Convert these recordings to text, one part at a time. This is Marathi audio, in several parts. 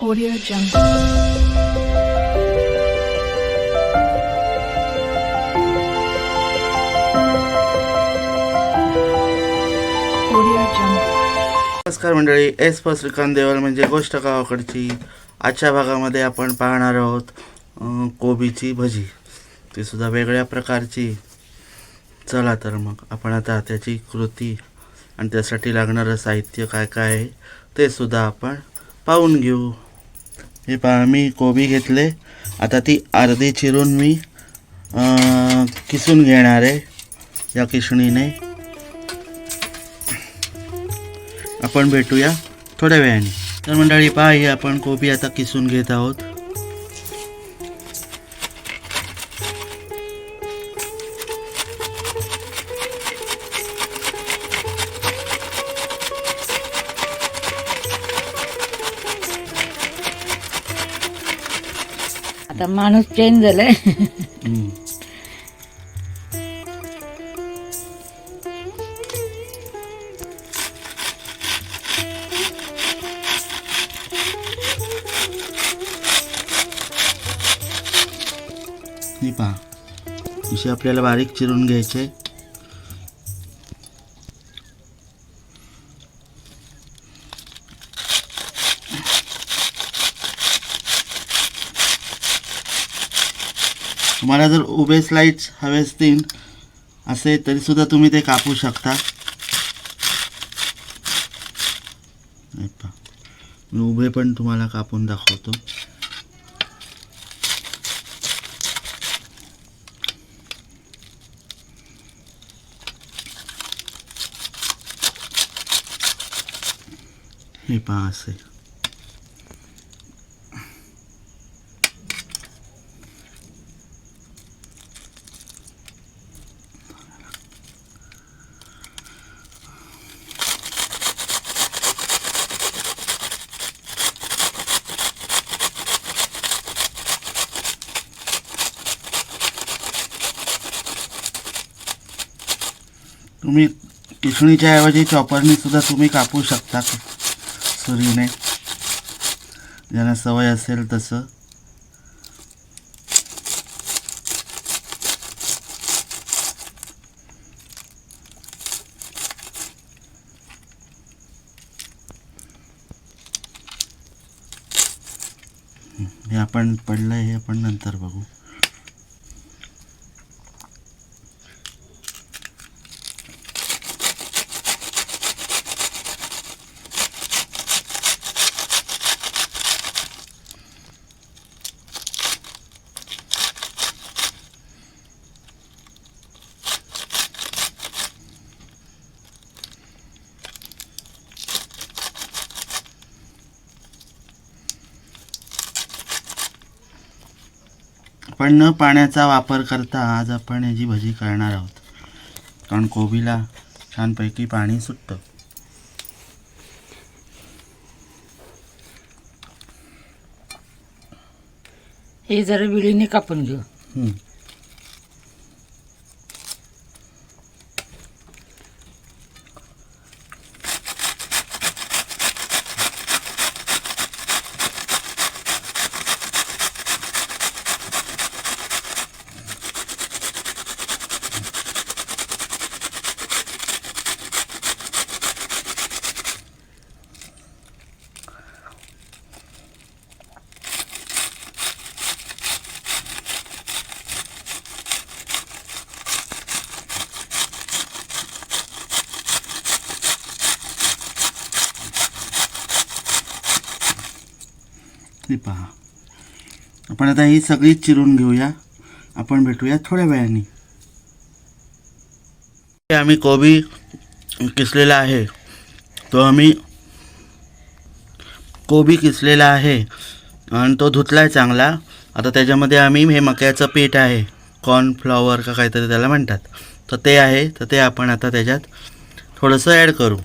Audio Jungle. नमस्कार मंडळी एस प श्रीकांत देवल म्हणजे गोष्ट गावाकडची. आजच्या भागामध्ये आपण पाहणार आहोत कोबीची भजी. ती सुद्धा वेगळ्या प्रकारची. चला तर मग आपण आता त्याची कृती आणि त्यासाठी लागणारं साहित्य काय काय आहे ते सुद्धा आपण पाहून घेऊ. हे पहा मी कोबी घेतले. आता ती अर्धी चिरून मी किसून घेणार आहे या किसणीने. आपण भेटूया थोड्या वेळाने. तर मंडळी पहा ही आपण कोबी आता किसून घेत आहोत. आता माणूस चेंज झालाय. पहा अशी आपल्याला बारीक चिरून घ्यायचे. तुम्हाला जर उभे स्लाईड्स हवे असतील असे तरीसुद्धा तुम्ही ते कापू शकता. मी उभे पण तुम्हाला कापून दाखवतो. हे पहा असे. तुम्ही किसणीच्या ऐवजी चॉपरनी सुद्धा तुम्ही कापू शकता सुरीने. ज्यांना सवय असेल तसं. हे आपण पडलं हे आपण नंतर बघू. पण न पाण्याचा वापर करता आज आपण याची भजी करणार आहोत. कारण कोबीला छानपैकी पाणी सुटतं. हे जरा विळीने कापून घेऊ. हे पहा. आपण आता ही सगळी चिरून घेऊया. आपण भेटूया थोड्या वेळाने. आम्ही कोबी किसलेला आहे. तो आम्ही कोबी किसलेला आहे. आणि तो धुतला आहे चांगला. आता त्याच्यामध्ये आम्ही हे मक्याचं पीठ आहे. कॉर्नफ्लॉवर का काहीतरी त्याला म्हणतात. तर ते आहे. तर ते आपण आता त्याच्यात थोडंसं ॲड करू.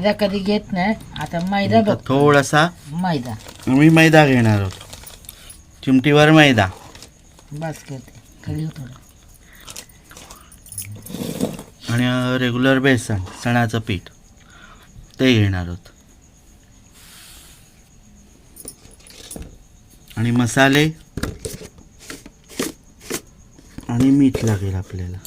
मैदा कधी घेत नाही. आता मैदा बघ. थोडासा मैदा. मी मैदा घेणार होतो. चिमटीवर मैदा. बस करते. खाली हो थोडं आणि रेग्युलर बेसन चण्याचं पीठ. ते घेणार आहोत आणि मसाले. आणि मीठ लागेल आपल्याला.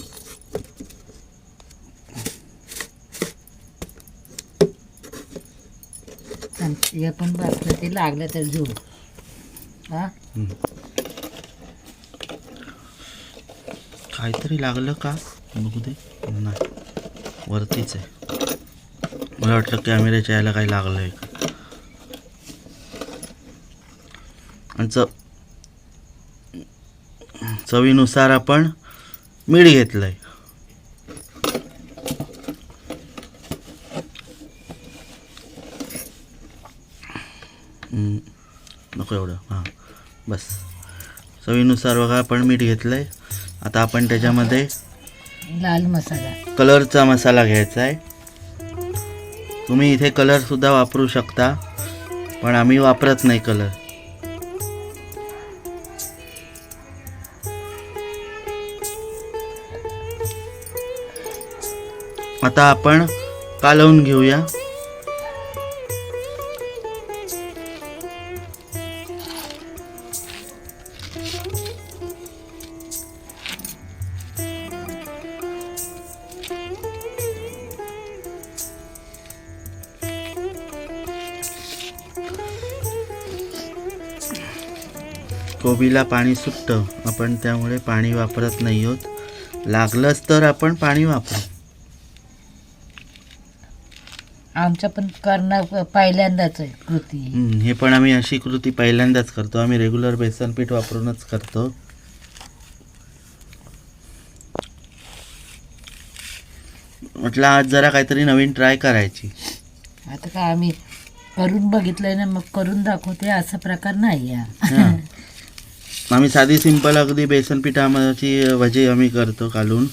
आणि हे पण बसलं ते लागलं तर घेऊ हा? काहीतरी लागलं का? बघू दे. नाही. वरतीच आहे. मला वाटलं कॅमेऱ्याच्या यायला काही लागलं आहे आणि च चवीनुसार आपण मीठ घेतलं आहे हां बस. चवीनुसार बघा आपण मीठ घेतलं आहे आता आपण त्याच्यामध्ये लाल मसाला. कलरचा मसाला घ्यायचा आहे तुम्ही इथे कलरसुद्धा वापरू शकता पण आम्ही वापरत नाही कलर. आता आपण कालवून घेऊया. कोबीला पाणी सुटतं आपण त्यामुळे पाणी वापरत नाही आहोत लागलंच तर आपण पाणी वापरू. आमच्या पण करणं पहिल्यांदाच आहे कृती. ही. हम्म, हे पण आम्ही अशी कृती पहिल्यांदाच करतो. आम्ही रेग्युलर बेसन पीठ वापरूनच करतो. म्हटलं आज जरा काहीतरी नवीन ट्राय करायची. आता काय आम्ही करून बघितलंय ना मग करून दाखवते असा प्रकार नाही हा. आहे आम्ही साधी सिंपल अगदी बेसन पिठाची भजी आम्ही करतो कालून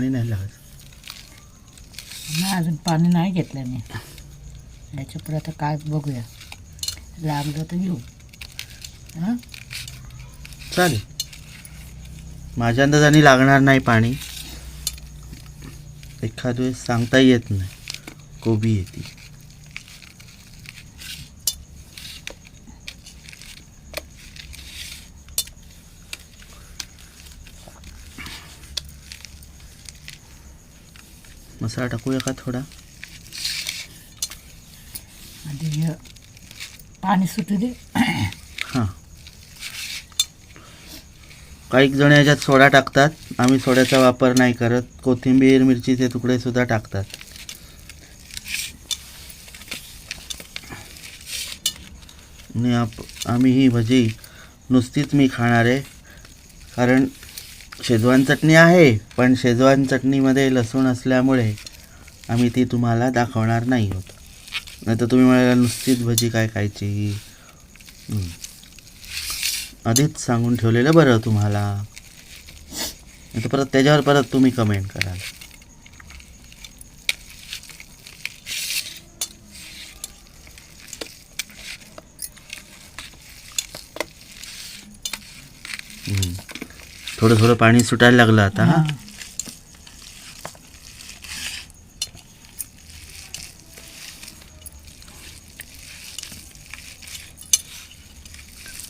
पाणी नाही लागत. नाही अजून पाणी नाही घेतलं मी. याच्यापुढे आता काय बघूया. लागलं तर घेऊ. हां? चालेल. माझ्या अंदाजाने लागणार नाही पाणी. एखाद वेळेस सांगता येत नाही. कोबी येते. मसाला टाकूया का थोडा? आधी हे पाणी सुटू दे. हां. काही जण याच्यात सोडा टाकतात. आम्ही सोड्याचा वापर नाही करत. कोथिंबीर मिरचीचे तुकडे सुद्धा टाकतात. आणि आप आम्ही ही भजी नुसतीच मी खाणार आहे. कारण शेजवान चटणी आहे पण शेजवान चटणीमध्ये लसूण असल्यामुळे आम्ही ती तुम्हाला दाखवणार नाही होत नाही तर तुम्ही म्हणाला नुसतीच भजी काय खायची? आधीच सांगून ठेवलेलं बरं तुम्हाला. नाही तर परत त्याच्यावर परत तुम्ही कमेंट कराल हं. थोडं थोडं पाणी सुटायला लागलं आता हा.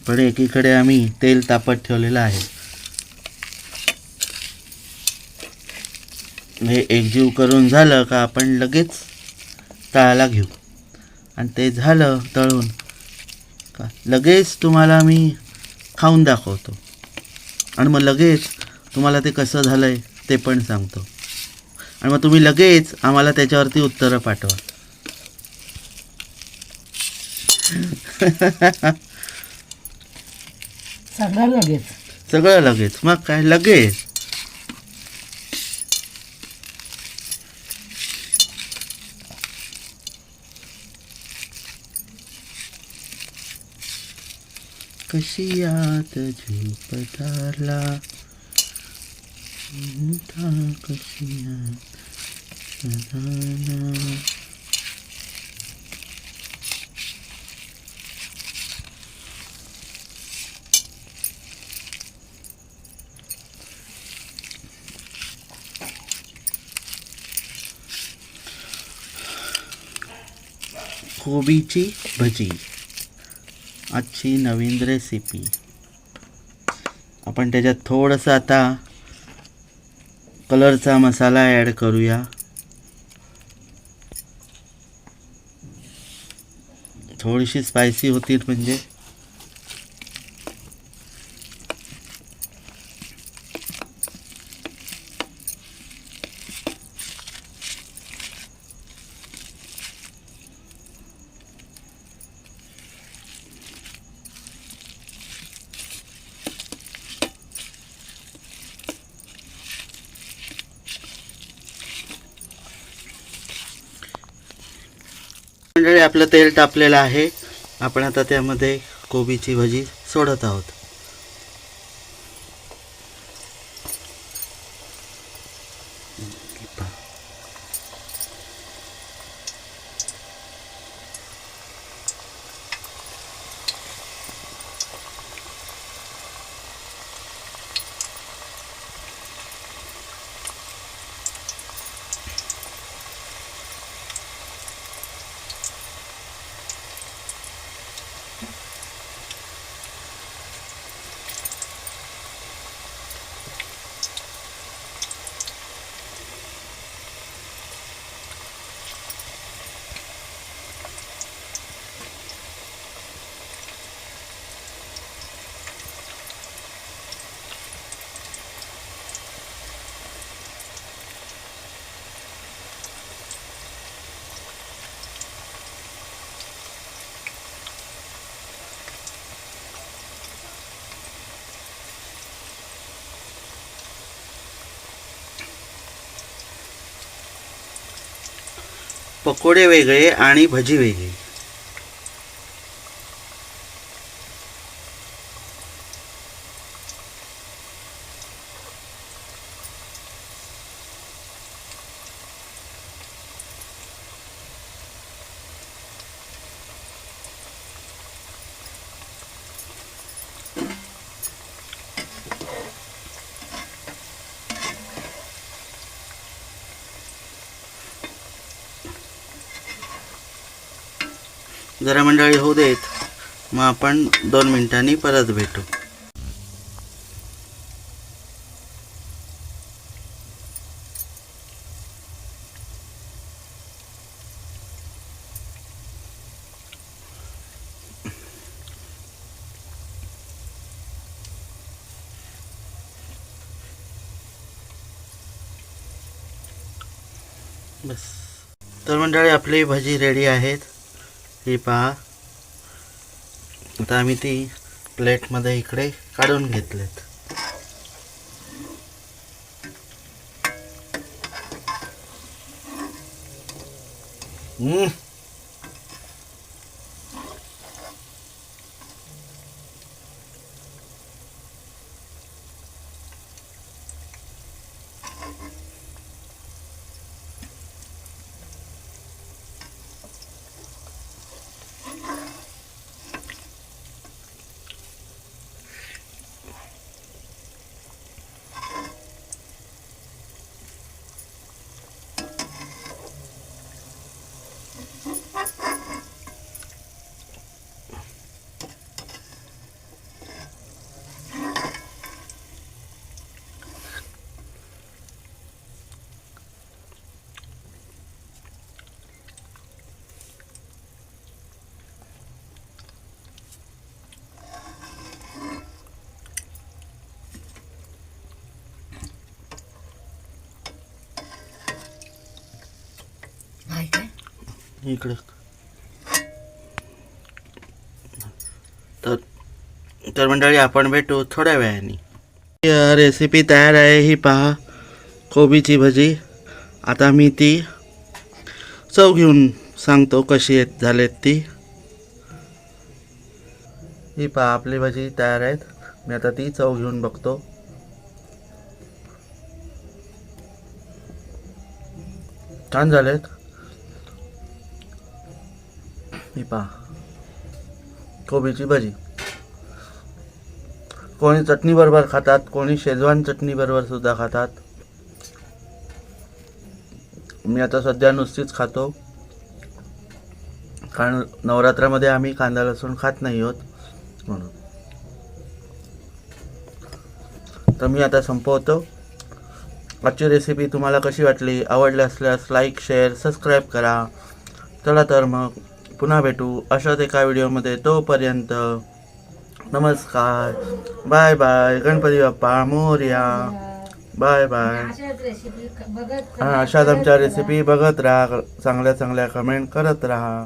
पण एकीकडे आम्ही तेल तापत ठेवलेलं आहे. हे एकजीव करून झालं का आपण लगेच तळायला घेऊ. आणि ते झालं तळून का लगेच तुम्हाला मी खाऊन दाखवतो. आणि मग लगेच तुम्हाला ते कसं झालं आहे ते पण सांगतो. आणि मग तुम्ही लगेच आम्हाला त्याच्यावरती उत्तरं पाठवा. सगळं लगेच. सगळं लगेच. मग काय? लगेच. कशी आत झोपताला? मोठा कशी कोबीची भजी. आजची नवीन रेसिपी आपण त्याच्यात थोडंसं आता कलरचा मसाला ॲड करूया. थोडीशी स्पायसी होतील म्हणजे. मंडळी आपलं तेल तापलेलं आहे. आपण आता त्यामध्ये कोबीची भजी सोडत आहोत. पकोडे वेगळे आणि भजी वेगळी. जरा मंडळी होऊ देत. मग आपण दोन मिनिटांनी परत भेटू. बस. तर मंडळी आपली भजी रेडी आहेत. ही पहा आता आम्ही ती प्लेटमध्ये इकडे काढून घेतलेत हम्म. इकडं. तर तर मंडळी आपण भेटू थोड्या वेळाने. रेसिपी तयार आहे ही पहा कोबीची भजी. आता मी ती चव घेऊन सांगतो कशी येत झालेत ती. ही पहा आपली भजी तयार आहेत. मी आता ती चव घेऊन बघतो. छान झालेत. पहा कोबीची भजी. कोणी चटणी बरोबर खातात कोणी शेजवान चटणीबरोबर सुद्धा खातात. मी आता सध्या नुसतीच खातो. कारण नवरात्रामध्ये आम्ही कांदा लसूण खात नाही आहोत म्हणून. तर मी आता संपवतो. आजची रेसिपी तुम्हाला कशी वाटली? आवडली असल्यास लाईक शेअर सबस्क्राईब करा. चला तर मग. पुन्हा भेटू अशाच एका व्हिडिओमध्ये. तोपर्यंत नमस्कार. Bye bye. Ganpati Bappa Morya. Bye bye. हां अशाच आमच्या रेसिपी बघत राहा. चांगल्या चांगल्या कमेंट करत राहा.